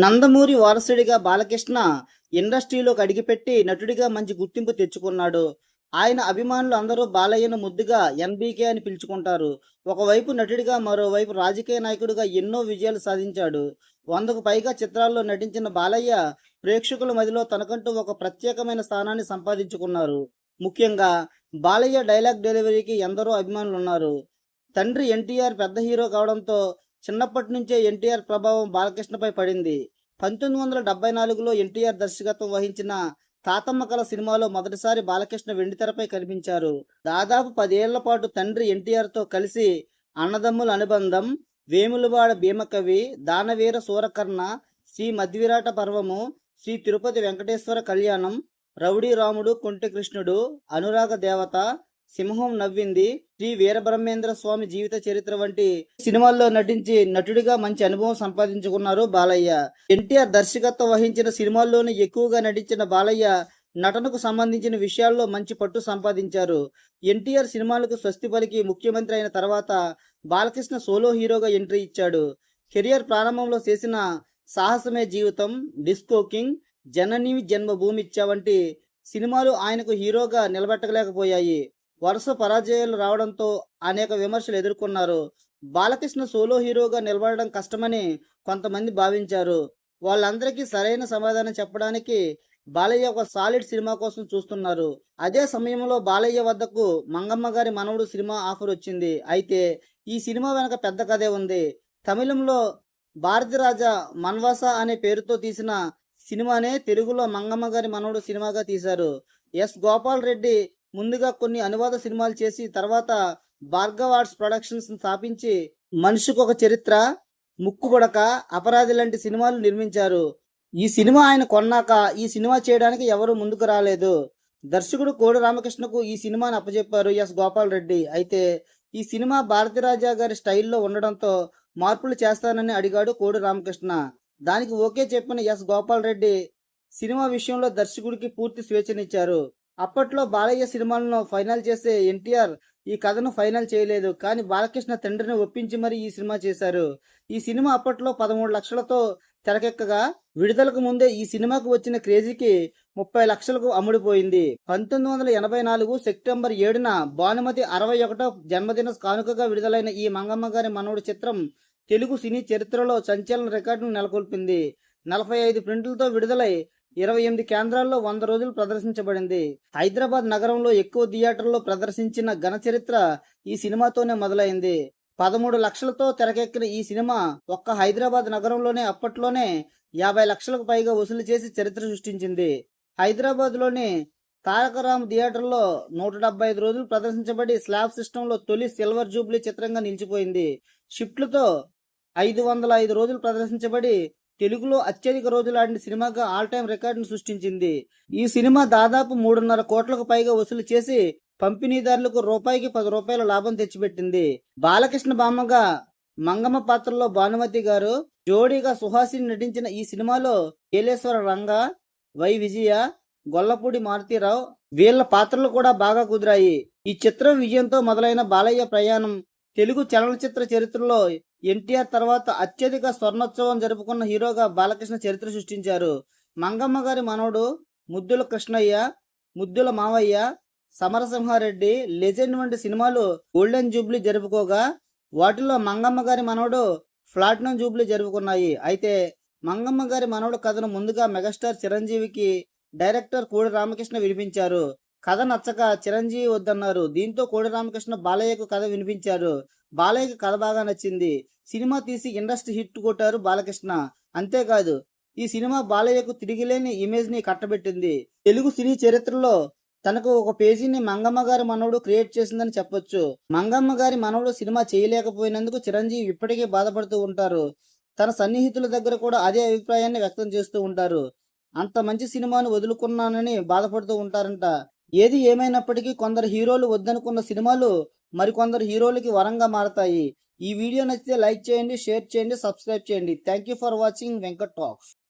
నందమూరి వారసుడిగా బాలకృష్ణ ఇండస్ట్రీలోకి అడిగిపెట్టి నటుడిగా మంచి గుర్తింపు తెచ్చుకున్నాడు. ఆయన అభిమానులు అందరూ బాలయ్యను ముద్దుగా ఎన్బీకే అని పిలుచుకుంటారు. ఒకవైపు నటుడిగా మరోవైపు రాజకీయ నాయకుడిగా ఎన్నో విజయాలు సాధించాడు. వందకు పైగా చిత్రాల్లో నటించిన బాలయ్య ప్రేక్షకుల మదిలో తనకంటూ ఒక ప్రత్యేకమైన స్థానాన్ని సంపాదించుకున్నారు. ముఖ్యంగా బాలయ్య డైలాగ్ డెలివరీకి ఎందరో అభిమానులు ఉన్నారు తండ్రి ఎన్టీఆర్ పెద్ద హీరో కావడంతో చిన్నప్పటి నుంచే ఎన్టీఆర్ ప్రభావం బాలకృష్ణపై పడింది. పంతొమ్మిది వందల డెబ్బై నాలుగులో ఎన్టీఆర్ దర్శకత్వం వహించిన తాతమ్మ కళ సినిమాలో మొదటిసారి బాలకృష్ణ వెండితెరపై కనిపించారు. దాదాపు పదేళ్ళ పాటు తండ్రి ఎన్టీఆర్తో కలిసి అన్నదమ్ముల అనుబంధం వేములవాడ భీమకవి దానవీర సూరకర్ణ శ్రీ మధ్విరాట పర్వము శ్రీ తిరుపతి వెంకటేశ్వర కళ్యాణం రౌడీ రాముడు కొంటి కృష్ణుడు అనురాగ దేవత సింహం నవ్వింది. శ్రీ వీరబ్రహ్మేంద్ర స్వామి జీవిత చరిత్ర వంటి సినిమాల్లో నటించి నటుడిగా మంచి అనుభవం సంపాదించుకున్నారు బాలయ్య. ఎన్టీఆర్ దర్శకత్వం వహించిన సినిమాల్లోనే ఎక్కువగా నటించిన బాలయ్య నటనకు సంబంధించిన విషయాల్లో మంచి పట్టు సంపాదించారు. ఎన్టీఆర్ సినిమాలకు స్వస్తి పలికి ముఖ్యమంత్రి అయిన తర్వాత బాలకృష్ణ సోలో హీరోగా ఎంట్రీ ఇచ్చాడు. కెరియర్ ప్రారంభంలో చేసిన సాహసమే జీవితం డిస్కో కింగ్ జనని జన్మభూమిచ్చా వంటి సినిమాలు ఆయనకు హీరోగా నిలబెట్టలేకపోయాయి. వరుస పరాజయాలు రావడంతో అనేక విమర్శలు ఎదుర్కొన్నారు. బాలకృష్ణ సోలో హీరోగా నిలబడడం కష్టమని కొంతమంది భావించారు. వాళ్ళందరికీ సరైన సమాధానం చెప్పడానికి బాలయ్య ఒక సాలిడ్ సినిమా కోసం చూస్తున్నారు. అదే సమయంలో బాలయ్య వద్దకు మంగమ్మ గారి మనవడు సినిమా ఆఫర్ వచ్చింది. అయితే ఈ సినిమా వెనక పెద్ద కథే ఉంది. తమిళంలో భారతిరాజా మన్వాస అనే పేరుతో తీసిన సినిమానే తెలుగులో మంగమ్మ గారి మనవడు సినిమాగా తీశారు. ఎస్. గోపాల్ రెడ్డి ముందుగా కొన్ని అనువాద సినిమాలు చేసి తర్వాత భార్గవ్ ఆర్ట్స్ ప్రొడక్షన్స్ స్థాపించి మనిషికి ఒక చరిత్ర ముక్కుగొడక అపరాధి లాంటి సినిమాలు నిర్మించారు. ఈ సినిమా ఆయన కొన్నాక ఈ సినిమా చేయడానికి ఎవరు ముందుకు రాలేదు. దర్శకుడు కోడి రామకృష్ణకు ఈ సినిమాని అప్పచెప్పారు ఎస్ గోపాల్ రెడ్డి. అయితే ఈ సినిమా భారతిరాజా గారి స్టైల్లో ఉండడంతో మార్పులు చేస్తానని అడిగాడు కోడి రామకృష్ణ. దానికి ఓకే చెప్పిన ఎస్ గోపాల్ రెడ్డి సినిమా విషయంలో దర్శకుడికి పూర్తి స్వేచ్ఛనిచ్చారు. అప్పట్లో బాలయ్య సినిమాలను ఫైనల్ చేసే ఎన్టీఆర్ ఈ కథను ఫైనల్ చేయలేదు. కానీ బాలకృష్ణ తండ్రిని ఒప్పించి మరి ఈ సినిమా చేశారు. ఈ సినిమా అప్పట్లో పదమూడు లక్షలతో తెరకెక్కగా విడుదలకు ముందే ఈ సినిమాకు వచ్చిన క్రేజీకి ముప్పై లక్షలకు అమ్ముడిపోయింది. పంతొమ్మిది వందల ఎనభై నాలుగు సెప్టెంబర్ ఏడున భానుమతి అరవై ఒకటో జన్మదిన కానుకగా విడుదలైన ఈ మంగమ్మ గారి మనవడు చిత్రం తెలుగు సినీ చరిత్రలో సంచలన రికార్డును నెలకొల్పింది. నలభై ఐదు ప్రింట్లతో విడుదలై ఇరవై ఎనిమిది కేంద్రాల్లో వంద రోజులు ప్రదర్శించబడింది. హైదరాబాద్ నగరంలో ఎక్కువ థియేటర్లో ప్రదర్శించిన ఘన చరిత్ర ఈ సినిమాతోనే మొదలైంది. పదమూడు లక్షలతో తెరకెక్కిన ఈ సినిమా ఒక్క హైదరాబాద్ నగరంలోనే అప్పట్లోనే యాభై లక్షలకు పైగా వసూలు చేసి చరిత్ర సృష్టించింది. హైదరాబాద్లోని తారకరామ్ థియేటర్లో నూట డెబ్బై ఐదు రోజులు ప్రదర్శించబడి స్లాబ్ సిస్టంలో తొలి సిల్వర్ జూబ్లీ చిత్రంగా నిలిచిపోయింది. షిఫ్ట్లతో ఐదు వందల ఐదు రోజులు ప్రదర్శించబడి తెలుగులో అత్యధిక రోజులాడిన సినిమాగా ఆల్ టైమ్ రికార్డును సృష్టించింది. ఈ సినిమా దాదాపు మూడున్నర కోట్లకు పైగా వసూలు చేసి పంపిణీదారులకు రూపాయికి పది రూపాయల లాభం తెచ్చిపెట్టింది. బాలకృష్ణ బామ్మగా మంగమ్మ పాత్రలో భానుమతి గారు జోడీగా సుహాసిని నటించిన ఈ సినిమాలో ఏలేశ్వర రంగ వై విజయ గొల్లపూడి మారుతీరావు వీళ్ళ పాత్రలు కూడా బాగా కుదిరాయి. ఈ చిత్రం విజయంతో మొదలైన బాలయ్య ప్రయాణం తెలుగు చలనచిత్ర చరిత్రలో ఎన్టీఆర్ తర్వాత అత్యధిక స్వర్ణోత్సవం జరుపుకున్న హీరోగా బాలకృష్ణ చరిత్ర సృష్టించారు. మంగమ్మ గారి మనవడు ముద్దుల కృష్ణయ్య ముద్దుల మావయ్య సమరసింహారెడ్డి లెజెండ్ వంటి సినిమాలు గోల్డెన్ జూబ్లీ జరుపుకోగా వాటిలో మంగమ్మ గారి మనవడు ప్లాటినం జూబ్లీ జరుపుకున్నాయి. అయితే మంగమ్మ గారి మనవడు కథను ముందుగా మెగాస్టార్ చిరంజీవికి డైరెక్టర్ కోడి రామకృష్ణ వినిపించారు. కథ నచ్చక చిరంజీవి వద్దన్నారు. దీంతో కోడి రామకృష్ణ బాలయ్యకు కథ వినిపించారు. బాలయ్యకు కథ బాగా నచ్చింది. సినిమా తీసి ఇండస్ట్రీ హిట్ కొట్టారు బాలకృష్ణ. అంతేకాదు ఈ సినిమా బాలయ్యకు తిరిగిలేని ఇమేజ్ని కట్టబెట్టింది. తెలుగు సినీ చరిత్రలో తనకు ఒక పేజీని మంగమ్మ గారి మనవడు క్రియేట్ చేసిందని చెప్పొచ్చు. మంగమ్మ గారి మనవడు సినిమా చేయలేకపోయినందుకు చిరంజీవి ఇప్పటికీ బాధపడుతూ ఉంటారు. తన సన్నిహితుల దగ్గర కూడా అదే అభిప్రాయాన్ని వ్యక్తం చేస్తూ ఉంటారు. అంత మంచి సినిమాను వదులుకున్నానని బాధపడుతూ ఉంటారంట. ఏది ఏమైనప్పటికీ కొందరు హీరోలు వద్దనుకున్న సినిమాలు మరికొందరు హీరోలకి వరంగా మారతాయి. ఈ వీడియో నచ్చితే లైక్ చేయండి షేర్ చేయండి సబ్స్క్రైబ్ చేయండి. Thank you for watching Venkat talks.